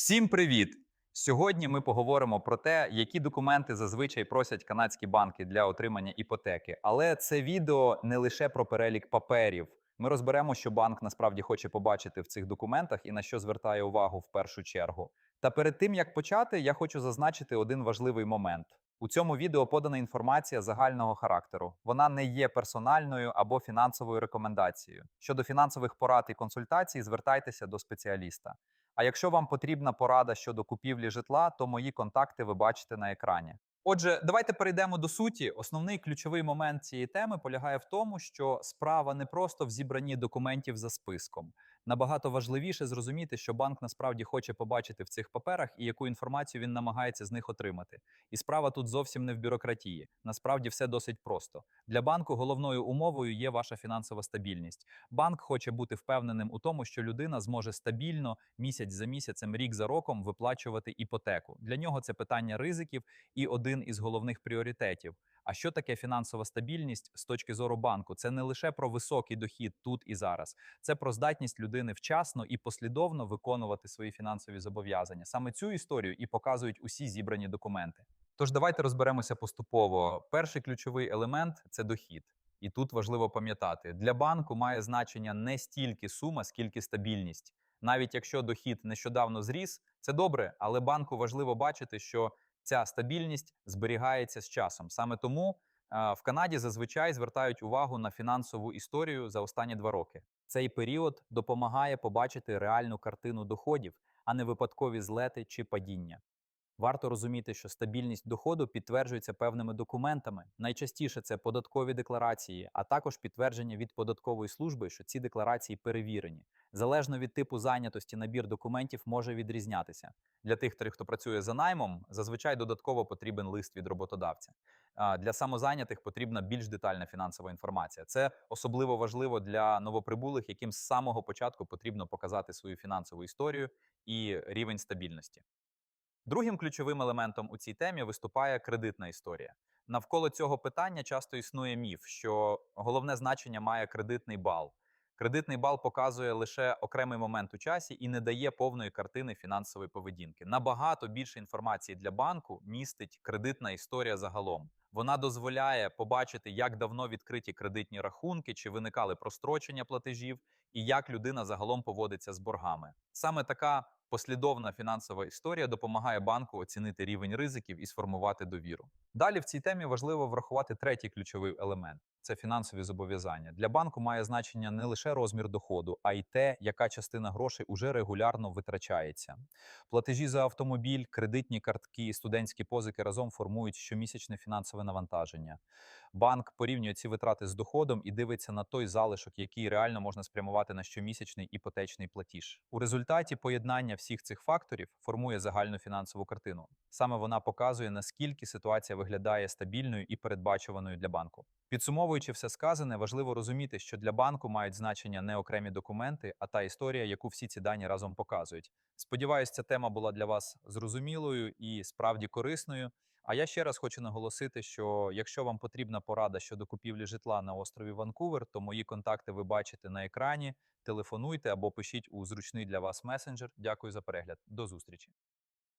Всім привіт! Сьогодні ми поговоримо про те, які документи зазвичай просять канадські банки для отримання іпотеки. Але це відео не лише про перелік паперів. Ми розберемо, що банк насправді хоче побачити в цих документах і на що звертає увагу в першу чергу. Та перед тим як почати, я хочу зазначити один важливий момент. У цьому відео подана інформація загального характеру. Вона не є персональною або фінансовою рекомендацією. Щодо фінансових порад і консультацій, звертайтеся до спеціаліста. А якщо вам потрібна порада щодо купівлі житла, то мої контакти ви бачите на екрані. Отже, давайте перейдемо до суті. Основний ключовий момент цієї теми полягає в тому, що справа не просто в зібранні документів за списком. Набагато важливіше зрозуміти, що банк насправді хоче побачити в цих паперах і яку інформацію він намагається з них отримати. І справа тут зовсім не в бюрократії. Насправді все досить просто. Для банку головною умовою є ваша фінансова стабільність. Банк хоче бути впевненим у тому, що людина зможе стабільно місяць за місяцем, рік за роком виплачувати іпотеку. Для нього це питання ризиків і один із головних пріоритетів. А що таке фінансова стабільність з точки зору банку? Це не лише про високий дохід тут і зараз, це про здатність людини вчасно і послідовно виконувати свої фінансові зобов'язання. Саме цю історію і показують усі зібрані документи. Тож давайте розберемося поступово. Перший ключовий елемент це дохід. І тут важливо пам'ятати, для банку має значення не стільки сума, скільки стабільність. Навіть якщо дохід нещодавно зріс, це добре, але банку важливо бачити, що ця стабільність зберігається з часом. Саме тому е, в Канаді зазвичай звертають увагу на фінансову історію за останні два роки. Цей період допомагає побачити реальну картину доходів, а не випадкові злети чи падіння. Варто розуміти, що стабільність доходу підтверджується певними документами. Найчастіше це податкові декларації, а також підтвердження від податкової служби, що ці декларації перевірені. Залежно від типу зайнятості, набір документів може відрізнятися. Для тих, хто працює за наймом, зазвичай додатково потрібен лист від роботодавця. Для самозайнятих потрібна більш детальна фінансова інформація. Це особливо важливо для новоприбулих, яким з самого початку потрібно показати свою фінансову історію і рівень стабільності. Другим ключовим елементом у цій темі виступає кредитна історія. Навколо цього питання часто існує міф, що головне значення має кредитний бал. Кредитний бал показує лише окремий момент у часі і не дає повної картини фінансової поведінки. Набагато більше інформації для банку містить кредитна історія загалом. Вона дозволяє побачити, як давно відкриті кредитні рахунки, чи виникали прострочення платежів, і як людина загалом поводиться з боргами. Саме така послідовна фінансова історія допомагає банку оцінити рівень ризиків і сформувати довіру. Далі в цій темі важливо врахувати третій ключовий елемент це фінансові зобов'язання. Для банку має значення не лише розмір доходу, а й те, яка частина грошей уже регулярно витрачається. Платежі за автомобіль, кредитні картки студентські позики разом формують щомісячне фінансове навантаження. Банк порівнює ці витрати з доходом і дивиться на той залишок, який реально можна спрямувати на щомісячний іпотечний платіж. У результаті поєднання всіх цих факторів формує загальну фінансову картину. Саме вона показує, наскільки ситуація виглядає стабільною і передбачуваною для банку. Підсумовуючи все сказане, важливо розуміти, що для банку мають значення не окремі документи, а та історія, яку всі ці дані разом показують. Сподіваюсь, ця тема була для вас зрозумілою і справді корисною. А я ще раз хочу наголосити, що якщо вам потрібна порада щодо купівлі житла на острові Ванкувер, то мої контакти ви бачите на екрані. Телефонуйте або пишіть у зручний для вас месенджер. Дякую за перегляд. До зустрічі.